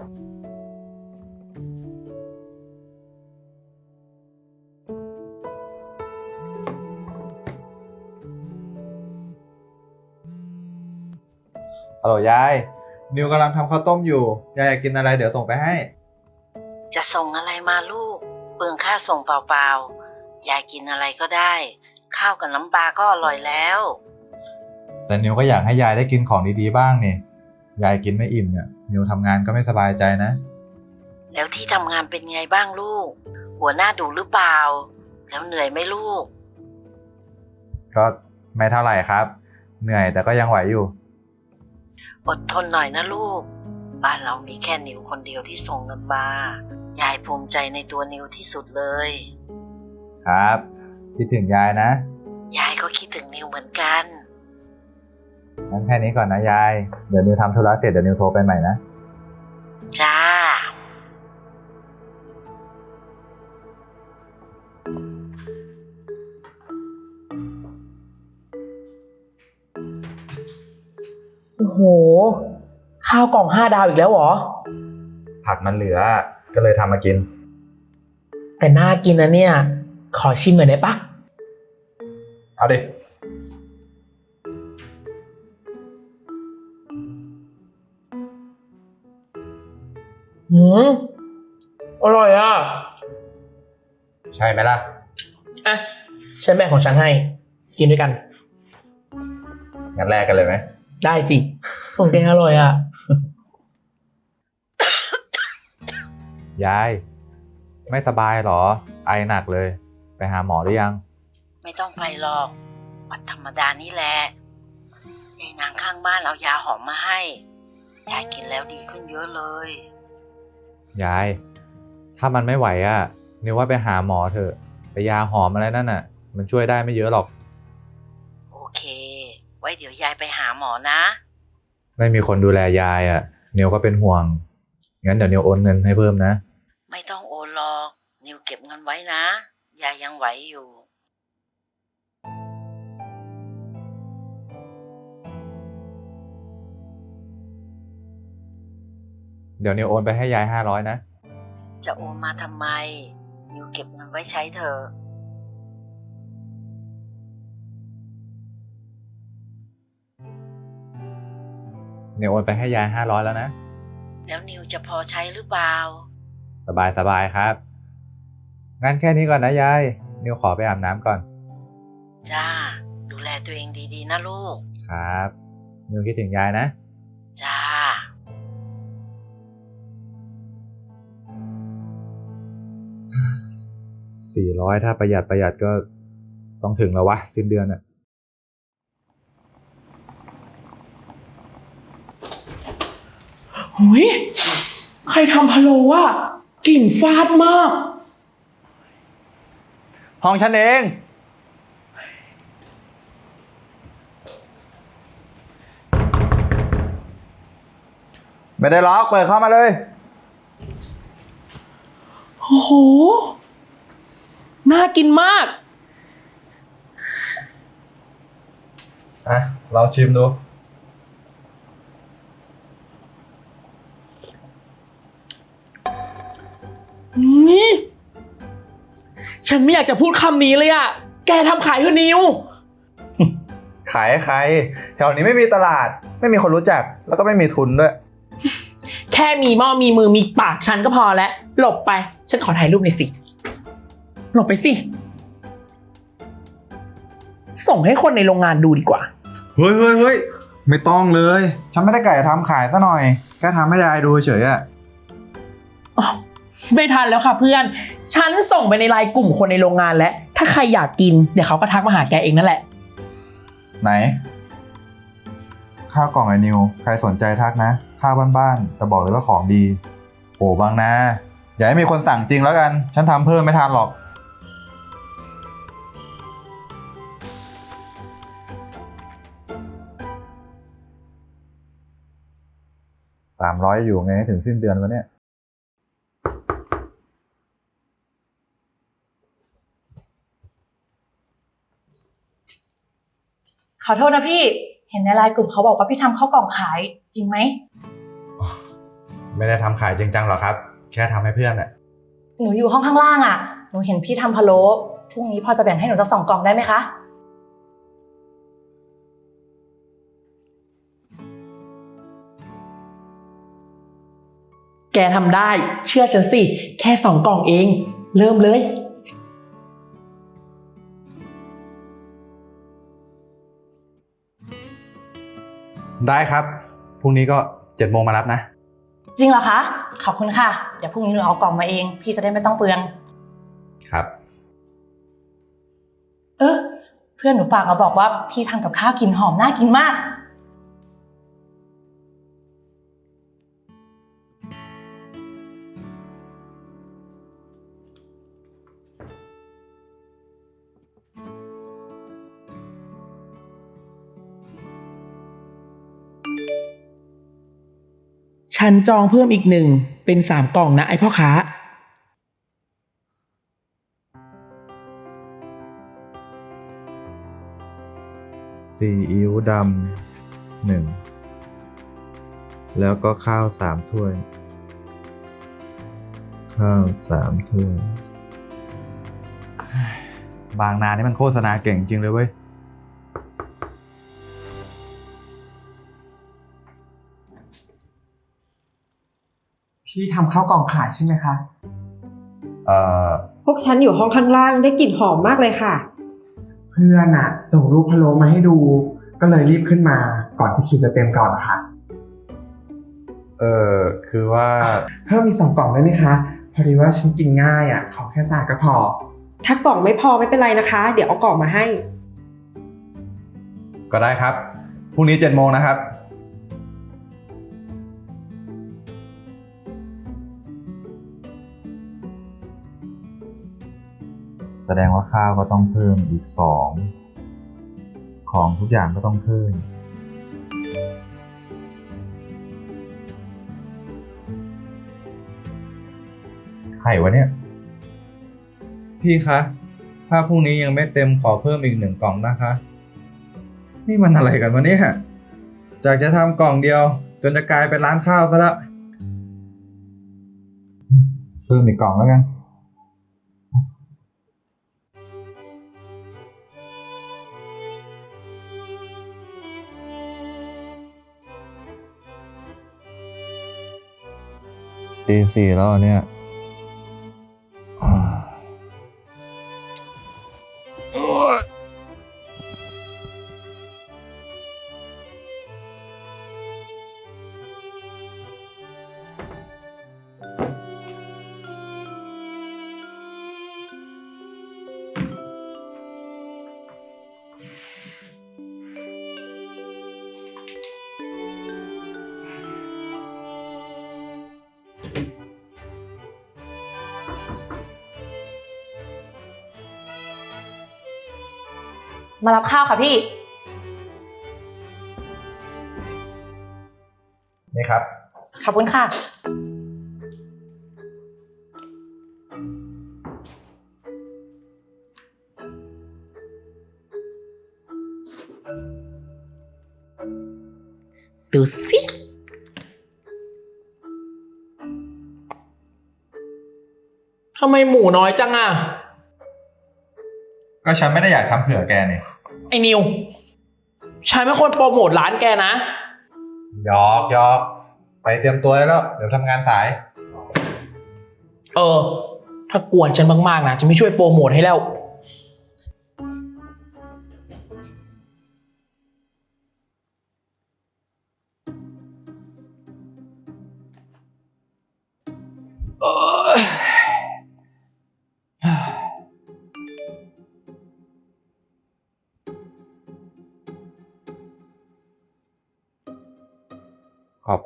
ฮัลโหลยาย นิวกำลังทำข้าวต้มอยู่ ยายอยากกินอะไรเดี๋ยวส่งไปให้ จะส่งอะไรมาลูก เปลืองค่าส่งเปล่าๆ ยายกินอะไรก็ได้ ข้าวกับน้ำปลาก็อร่อยแล้ว แต่นิวก็อยากให้ยายได้กินของดีๆบ้างนี่ ยายกินไม่อิ่มเนี่ย นิวทำงานก็ไม่สบายใจนะ แล้วที่ทำงานเป็นไงบ้างลูก หัวหน้าดูหรือเปล่า แล้วเหนื่อยไหมลูก ก็ไม่เท่าไหร่ครับ เหนื่อยแต่ก็ยังไหวอยู่ อดทนหน่อยนะลูก บ้านเรามีแค่นิวคนเดียวที่ส่งเงินมายายภูมิใจในตัวนิวที่สุดเลย ครับ คิดถึงยายนะ ยายก็คิดถึงนิวเหมือนกัน งั้นแค่นี้ก่อนนะยาย เดี๋ยวนิวทำธุระเสร็จเดี๋ยวนิวโทรไปใหม่นะ จ้า โอ้โห ข้าวกล่องห้าดาวอีกแล้วเหรอ ผักมันเหลือ ก็เลยทำมากิน แต่น่ากินนะเนี่ย ขอชิมหน่อยได้ปะเอาดิ หืมอร่อยอะ ใช่ไหมล่ะ อะ ฉันแบ่งของฉันให้ กินด้วยกัน งั้นแลกกันเลยไหม ได้สิของแกอร่อยอะ ยาย ไม่สบายเหรอ ไอหนักเลย ไปหาหมอหรือยัง ไม่ต้องไปหรอก วัดธรรมดานี่แหละยายนางข้างบ้านเอายาหอมมาให้ ยายกินแล้วดีขึ้นเยอะเลย ยาย ถ้ามันไม่ไหวอะ่ะนิวว่าไปหาหมอเถอะไปยาหอมอะไรนั่นน่ะ มันช่วยได้ไม่เยอะหรอก โอเค ไว้เดี๋ยวยายไปหาหมอนะ ไม่มีคนดูแลยายอะ่ะนิวก็เป็นห่วง งั้นเดี๋ยวนิวโอนเงินให้เพิ่มนะ ไม่ต้องโอนหรอก นิวเก็บเงินไว้นะ ยายยังไหวอยู่ เดี๋ยวนิวโอนไปให้ยายห้าร้อยนะ จะโอนมาทำไม นิวเก็บเงินไว้ใช้เถอะนิวโอนไปให้ยายห้าร้อยแล้วนะ แล้วนิวจะพอใช้หรือเปล่า สบายสบายครับ งั้นแค่นี้ก่อนนะยาย นิวขอไปอาบน้ำก่อน จ้า ดูแลตัวเองดีๆนะลูก ครับ นิวคิดถึงยายนะ สี่ร้อยถ้าประหยัดประหยัดก็ต้องถึงแล้ววะ สิ้นเดือนอะหุยใครทำพะโล้อะกลิ่นฟาดมาก ห้องฉันเอง ไม่ได้ล็อกเปิดเข้ามาเลย โอ้โห น่ากินมาก อะ เราชิมดู นี่ ฉันไม่อยากจะพูดคำนี้เลยอะแกทำขายเธอะนิว ขายให้ใคร แถวนี้ไม่มีตลาด ไม่มีคนรู้จัก แล้วก็ไม่มีทุนด้วย แค่มีหม้อมีมือมีปากฉันก็พอแล้ว หลบไป ฉันขอถ่ายรูปหน่อยสิ หลบไปสิ ส่งให้คนในโรงงานดูดีกว่า เฮ้ยเฮ้ยเฮ้ยไม่ต้องเลย ฉันไม่ได้ไก่ทำขายซะหน่อย แค่ทำให้ยายดูเฉยอะอ้าวไม่ทันแล้วค่ะเพื่อน ฉันส่งไปในไลน์กลุ่มคนในโรงงานแล้ว ถ้าใครอยากกิน เดี๋ยวเขาก็ทักมาหาแกเองนั่นแหละ ไหน ข้าวกล่องไอ้นิว ใครสนใจทักนะ ข้าวบ้านๆแต่บอกเลยว่าของดี โอ้บางนะ อย่าให้มีคนสั่งจริงแล้วกัน ฉันทำเพิ่มไม่ทันหรอก สามร้อยอยู่ไงให้ถึงสิ้นเดือนวะเนี่ย ขอโทษนะพี่ เห็นในไลน์กลุ่มเขาบอกว่าพี่ทำข้าวกล่องขายจริงไหม ไม่ได้ทำขายจริงจังหรอกครับ แค่ทำให้เพื่อนแหละหนูอยู่ห้องข้างล่างอะหนูเห็นพี่ทำพะโล้พรุ่งนี้พอจะแบ่งให้หนูสักสองกล่องได้ไหมคะ แกทำได้ เชื่อฉันสิ แค่สองกล่องเอง เริ่มเลย ได้ครับ พรุ่งนี้ก็เจ็ดโมงมารับนะ จริงเหรอคะ ขอบคุณค่ะ เดี๋ยวพรุ่งนี้หนูเอากล่องมาเอง พี่จะได้ไม่ต้องเปลือง ครับ เออเพื่อนหนูฝากมาบอกว่าพี่ทำกับข้าวกลินหอมน่ากินมาก ฉันจองเพิ่มอีกหนึ่งเป็นสามกล่องนะไอพ่อค้า ซีอิ๊วดำหนึ่งแล้วก็ข้าวสามถ้วย ข้าวสามถ้วย บางนานี่มันโฆษณาเก่งจริงเลยเว้ย พี่ทำข้าวกล่องขายใช่ไหมคะ เอ่อพวกฉันอยู่ห้องข้างล่างได้กลิ่นหอมมากเลยค่ะ เพื่อนอะส่งรูปพะโล้มาให้ดู ก็เลยรีบขึ้นมาก่อนที่คิวจะเต็มก่อนนะคะเออคือว่าเพิ่มมีกสองกล่องได้ไหมคะ พอดีว่าฉันกินง่ายอะขอแค่สายก็พอ ถ้ากล่องไม่พอไม่เป็นไรนะคะ เดี๋ยวเอากล่องมาให้ ก็ได้ครับพรุ่งนี้เจ็ดโมงนะครับ ดงว่าข้าวก็ต้องเพิ่มอีกสองของทุกอย่างก็ต้องเพิ่ม ไข่วะเนี่ย พี่คะ ถ้าพรุ่งนี้ยังไม่เต็มขอเพิ่มอีกหนึ่งกล่องนะคะ นี่มันอะไรกันวะเนี่ย จากจะทำกล่องเดียว จนจะกลายเป็นร้านข้าวซะแล้วซื้ออีกกล่องแล้วกัน ตีสี่แล้วเนี่ย มารับข้าวค่ะพี่ นี่ครับ ขอบคุณค่ะ ดูสิ ทำไมหมูน้อยจังอะ ก็ฉันไม่ได้อยากทำเผื่อแกเนี่ยไอ้นิว ฉันไม่ควรโปรโมทร้านแกนะ ยอกยอกไปเตรียมตัวได้แล้ว เดี๋ยวทำงานสาย เออ ถ้ากวนฉันมากๆนะ จะไม่ช่วยโปรโมทให้แล้ว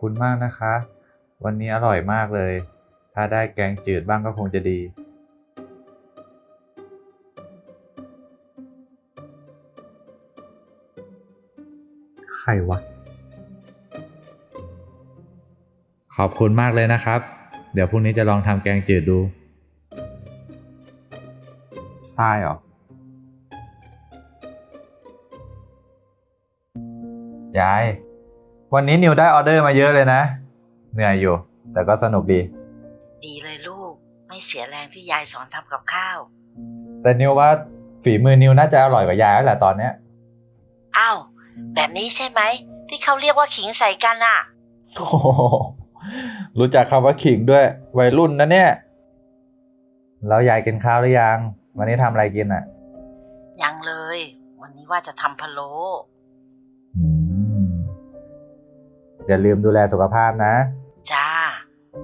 คุณมากนะคะ วันนี้อร่อยมากเลย ถ้าได้แกงจืดบ้างก็คงจะดี ใครวะ ขอบคุณมากเลยนะครับ เดี๋ยวพรุ่งนี้จะลองทำแกงจืดดูทรายเหรอ ยาย วันนี้นิวได้ออเดอร์มาเยอะเลยนะ เหนื่อยอยู่ แต่ก็สนุกดี ดีเลยลูก ไม่เสียแรงที่ยายสอนทำกับข้าว แต่นิวว่าฝีมือนิวน่าจะอร่อยกว่ายายแล้วแหละตอนเนี้ยอ้าว แบบนี้ใช่ไหม ที่เขาเรียกว่าขิงใส่กันอะ โอ้โหรู้จักคำว่าขิงด้วย วัยรุ่นนะเนี่ย แล้วยายกินข้าวหรือยัง วันนี้ทำอะไรกินอะ ยังเลย วันนี้ว่าจะทำพะโล้ อย่าลืมดูแลสุขภาพนะ จ้า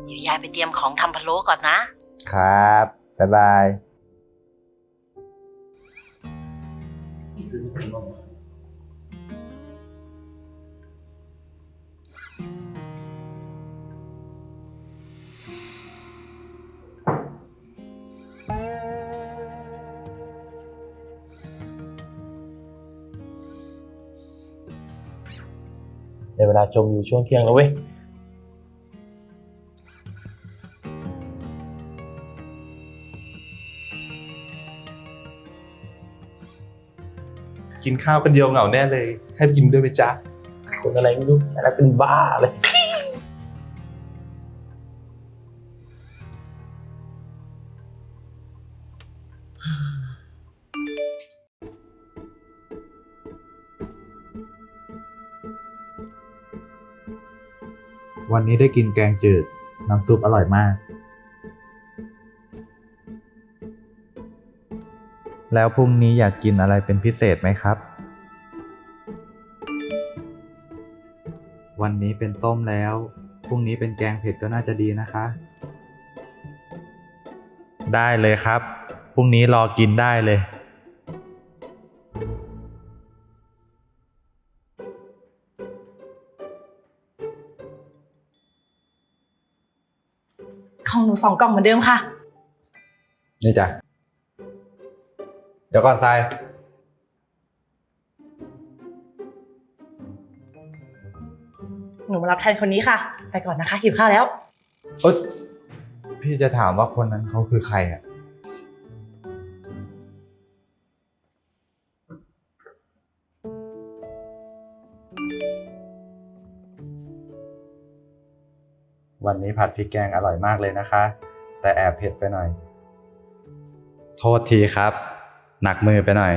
เดี๋ยวยายไปเตรียมของทำพะโล้ก่อนนะ ครับ บ๊ายบาย ในเวลาชมวิวช่วงเที่ยงแล้วเว้ยกินข้าวกันเดียวเหงาแน่เลย ให้ไปกินด้วยไหมจ๊ะคนอะไรไม่รู้แต่ละเป็นบ้าเลย วันนี้ได้กินแกงจืด น้ำซุปอร่อยมาก แล้วพรุ่งนี้อยากกินอะไรเป็นพิเศษไหมครับ วันนี้เป็นต้มแล้ว พรุ่งนี้เป็นแกงเผ็ดก็น่าจะดีนะคะ ได้เลยครับ พรุ่งนี้รอกินได้เลย สองกล่องเหมือนเดิมค่ะ นี่จ้ะ เดี๋ยวก่อนทราย หนูมารับแทนคนนี้ค่ะ ไปก่อนนะคะหิวข้าวแล้ว เอ้ยพี่จะถามว่าคนนั้นเขาคือใครอะ วันนี้ผัดพริกแกงอร่อยมากเลยนะคะ แต่แอบเผ็ดไปหน่อย โทษทีครับ หนักมือไปหน่อย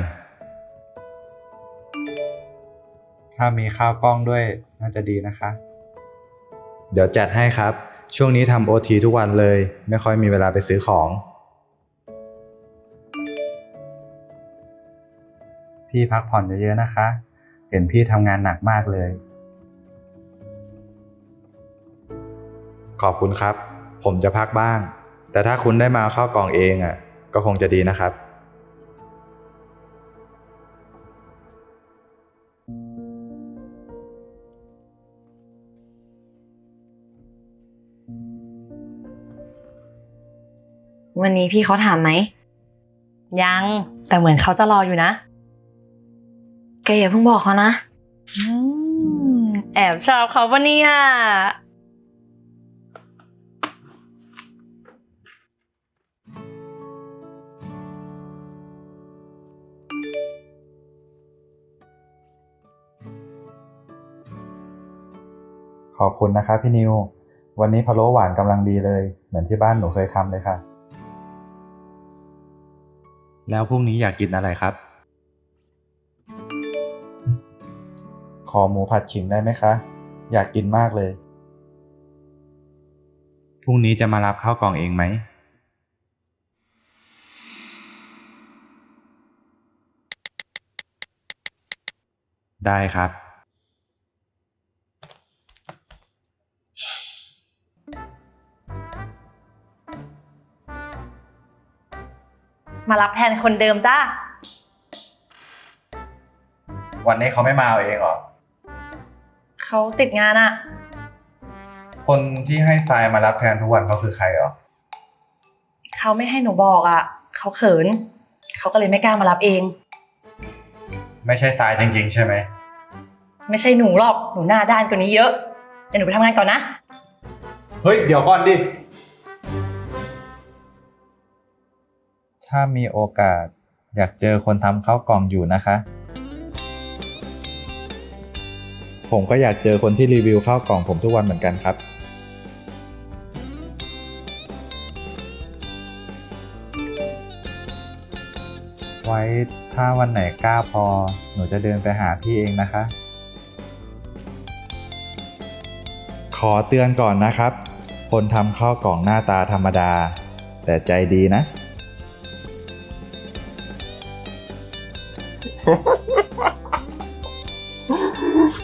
ถ้ามีข้าวกล้องด้วยน่าจะดีนะคะ เดี๋ยวจัดให้ครับ ช่วงนี้ทำโอทีทุกวันเลย ไม่ค่อยมีเวลาไปซื้อของ พี่พักผ่อนเยอะๆนะคะ เห็นพี่ทำงานหนักมากเลย ขอบคุณครับ ผมจะพักบ้าง แต่ถ้าคุณได้มาเอาเข้ากล่องเองอะ ก็คงจะดีนะครับ วันนี้พี่เขาถามไหม ยัง แต่เหมือนเขาจะรออยู่นะ แกอย่าเพิ่งบอกเขานะอืมแอบชอบเขาปะเนี่ย ขอบคุณนะครับพี่นิว วันนี้พะโล้หวานกำลังดีเลย เหมือนที่บ้านหนูเคยทำเลยค่ะ แล้วพรุ่งนี้อยากกินอะไรครับ ขอหมูผัดขิงได้ไหมคะ อยากกินมากเลย พรุ่งนี้จะมารับข้าวกล่องเองไหม ได้ครับ มารับแทนคนเดิมจ้า วันนี้เขาไม่มาเอาเองเหรอ เขาติดงานอะคนที่ให้ทรายมารับแทนทุกวันเขาคือใครเหรอ เขาไม่ให้หนูบอกอะเขาเขิน เขาก็เลยไม่กล้ามารับเอง ไม่ใช่ทรายจริง ๆ ใช่ไหม ไม่ใช่หนูหรอก หนูหน้าด้านกว่านี้เยอะเดี๋ยวหนูไปทำงานก่อนนะ เฮ้ย เดี๋ยวก่อนดิ ถ้ามีโอกาสอยากเจอคนทำข้าวกล่องอยู่นะคะ ผมก็อยากเจอคนที่รีวิวข้าวกล่องผมทุกวันเหมือนกันครับ ไว้ถ้าวันไหนกล้าพอ หนูจะเดินไปหาพี่เองนะคะ ขอเตือนก่อนนะครับ คนทำข้าวกล่องหน้าตาธรรมดา แต่ใจดีนะ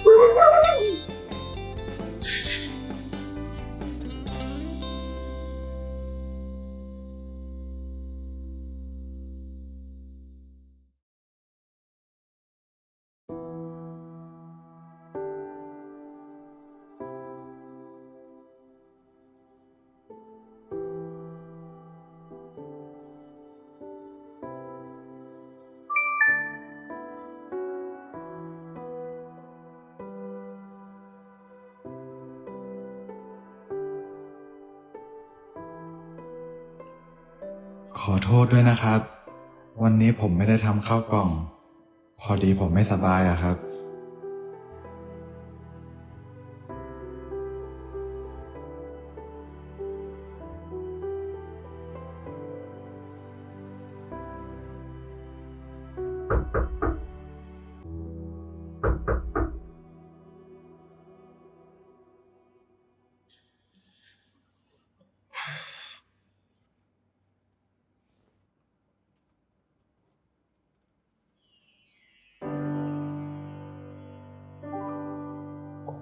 Foi uma อโทษด้วยนะครับ วันนี้ผมไม่ได้ทำข้าวกล่อง พอดีผมไม่สบายอะครับ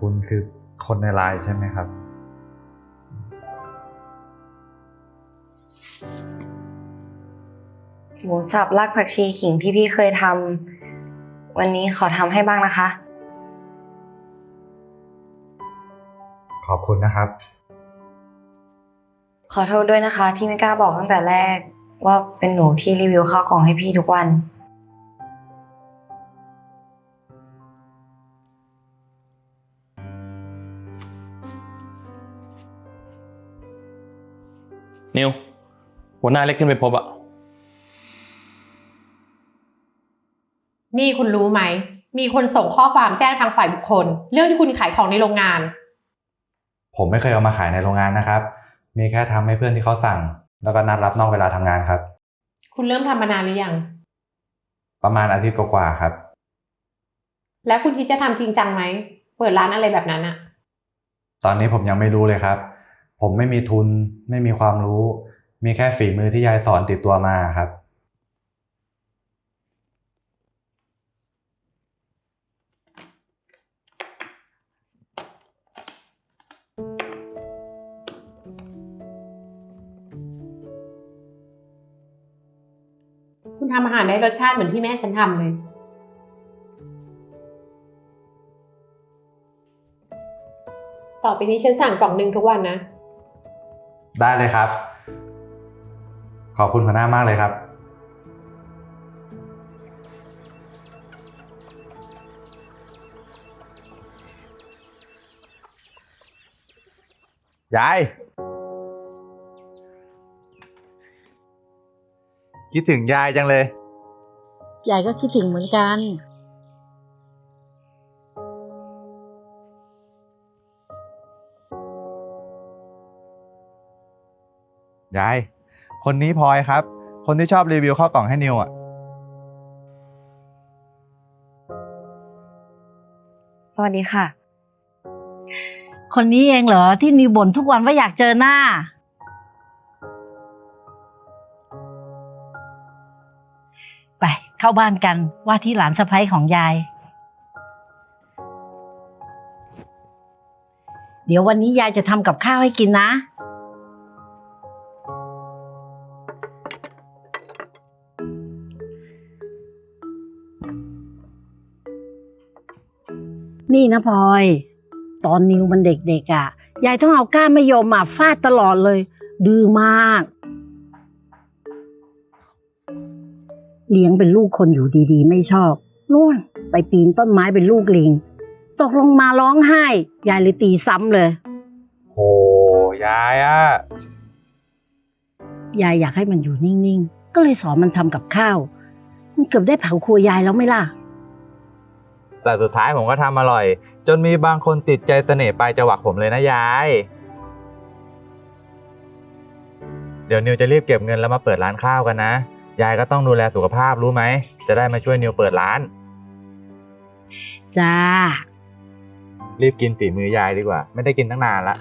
คุณคือคนในไลน์ใช่ไหมครับ หมูสับรากผักชีขิงที่พี่เคยทำวันนี้ขอทำให้บ้างนะคะ ขอบคุณนะครับ ขอโทษด้วยนะคะที่ไม่กล้าบอกตั้งแต่แรก ว่าเป็นหนูที่รีวิวข้าวกล่องให้พี่ทุกวัน นิวหัวหน้าเล็กขึ้นไปพบอะนี่คุณรู้ไหม มีคนส่งข้อความแจ้งทางฝ่ายบุคคล เรื่องที่คุณขายของในโรงงาน ผมไม่เคยเอามาขายในโรงงานนะครับ มีแค่ทำให้เพื่อนที่เขาสั่ง แล้วก็นัดรับนอกเวลาทำงานครับ คุณเริ่มทำมานานหรือยัง ประมาณอาทิตย์กว่าๆครับ แล้วคุณคิดจะทำจริงจังไหม เปิดร้านอะไรแบบนั้นอะตอนนี้ผมยังไม่รู้เลยครับ ผมไม่มีทุน ไม่มีความรู้ มีแค่ฝีมือที่ยายสอนติดตัวมาครับ คุณทำอาหารได้รสชาติเหมือนที่แม่ฉันทำเลย ต่อไปนี้ฉันสั่งกล่องหนึ่งทุกวันนะ ได้เลยครับ ขอบคุณหัวหน้ามากเลยครับ ยาย คิดถึงยายจังเลย ยายก็คิดถึงเหมือนกัน ยาย คนนี้พลอยครับ คนที่ชอบรีวิวข้าวกล่องให้นิวอะ สวัสดีค่ะ คนนี้เองเหรอที่นิวบ่นทุกวันว่าอยากเจอหน้า ไปเข้าบ้านกันว่าที่หลานสะพ้ยของยาย เดี๋ยววันนี้ยายจะทำกับข้าวให้กินนะ นี่นะพลอย ตอนนิวมันเด็กๆอะ ยายต้องเอาก้านมะยมมาฟาดตลอดเลย ดื้อมาก เลี้ยงเป็นลูกคนอยู่ดีๆ ไม่ชอบนู่นไปปีนต้นไม้เป็นลูกลิง ตกลงมาร้องไห้ ยายเลยตีซ้ำเลย โหยายอะยายอยากให้มันอยู่นิ่งๆ ก็เลยสอนมันทำกับข้าว มันเกือบได้เผาครัวยายแล้วไหม่ล่ะ แต่สุดท้ายผมก็ทำอร่อย จนมีบางคนติดใจเสน่ห์ปลายจวักผมเลยนะยาย เดี๋ยวนิวจะรีบเก็บเงินแล้วมาเปิดร้านข้าวกันนะ ยายก็ต้องดูแลสุขภาพรู้ไหม จะได้มาช่วยนิวเปิดร้าน จ้า รีบกินฝีมือยายดีกว่า ไม่ได้กินตั้งนานละ